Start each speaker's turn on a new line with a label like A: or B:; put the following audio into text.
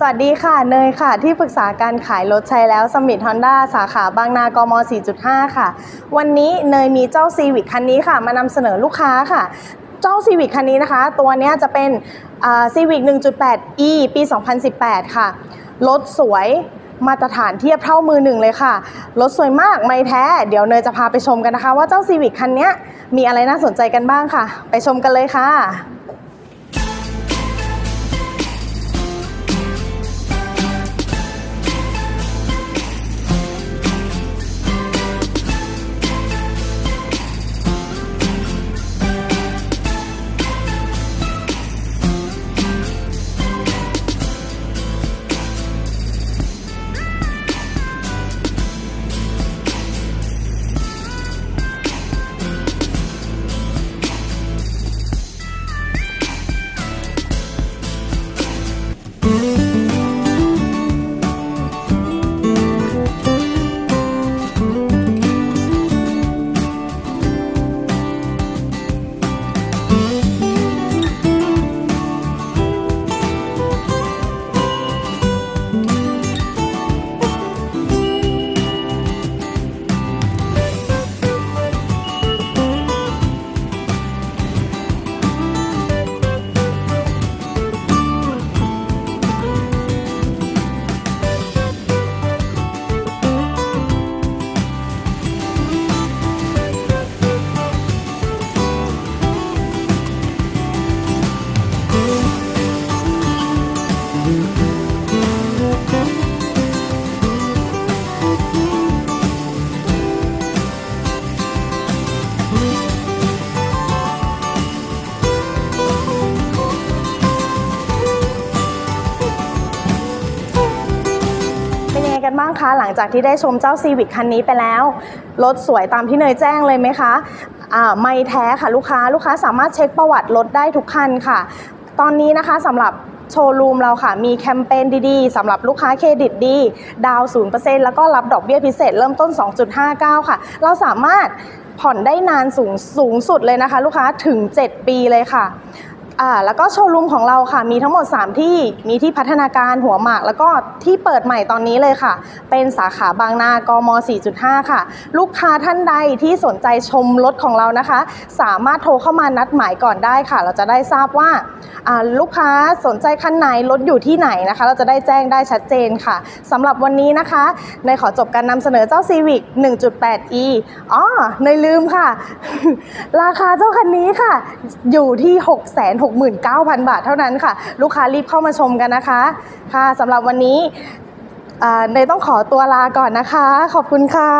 A: สวัสดีค่ะ เนยค่ะ ที่ปรึกษาการขายรถใช้แล้วสมิธฮอนด้าสาขาบางนากม 4.5 ค่ะ วันนี้เนยมีเจ้าซีวิ c คันนี้ค่ะ มานำเสนอลูกค้าค่ะ เจ้าซีวิ c คันนี้นะคะ ตัวเนี้ยจะเป็นซีวิ c 1.8 e ปี 2018 ค่ะ รถสวยมาตรฐานเทียบเท่ามือหนึ่งเลยค่ะ รถสวยมากไม่แท้ เดี๋ยวเนยจะพาไปชมกันนะคะ ว่าเจ้าซีวิ c คันนี้มีอะไรน่าสนใจกันบ้างค่ะ ไปชมกันเลยค่ะ กันบ้างคะ หลังจากที่ได้ชมเจ้าซีวิ c คันนี้ไปแล้วรถสวยตามที่เนยแจ้งเลยไหมคะไม่แท้ค่ะลูกค้าลูกค้าสามารถเช็คประวัติรถได้ทุกคันค่ะ ตอนนี้นะคะสำหรับโชว์รูมเราค่ะ มีแคมเปญดีๆสำหรับลูกค้าเครดิตดี ดาวน์0%แล้วก็รับดอกเบี้ยพิเศษเริ่มต้น 2.59 ค่ะ เราสามารถผ่อนได้นานสูงสูงสุดเลยนะคะ ลูกค้าถึง 7 ปีเลยค่ะ อ่าแล้วก็โชว์รูมของเราค่ะ มีทั้งหมด 3 ที่มีที่พัฒนาการหัวหมาก แล้วก็ที่เปิดใหม่ตอนนี้เลยค่ะ เป็นสาขาบางนากม 4.5 ค่ะ ลูกค้าท่านใดที่สนใจชมรถของเรานะคะ สามารถโทรเข้ามานัดหมายก่อนได้ค่ะ เราจะได้ทราบว่าอ่า ลูกค้าสนใจคันไหนรถอยู่ที่ไหนนะคะ เราจะได้แจ้งได้ชัดเจนค่ะสำหรับวันนี้นะคะในขอจบการนำเสนอเจ้า Civic 1.8e อ๋อในลืมค่ะ ราคาเจ้าคันนี้ค่ะ อยู่ที่ 669,000 บาทเท่านั้นค่ะ ลูกค้ารีบเข้ามาชมกันนะคะ ค่ะสำหรับวันนี้อ่าเนต้องขอตัวลาก่อนนะคะ ขอบคุณค่ะ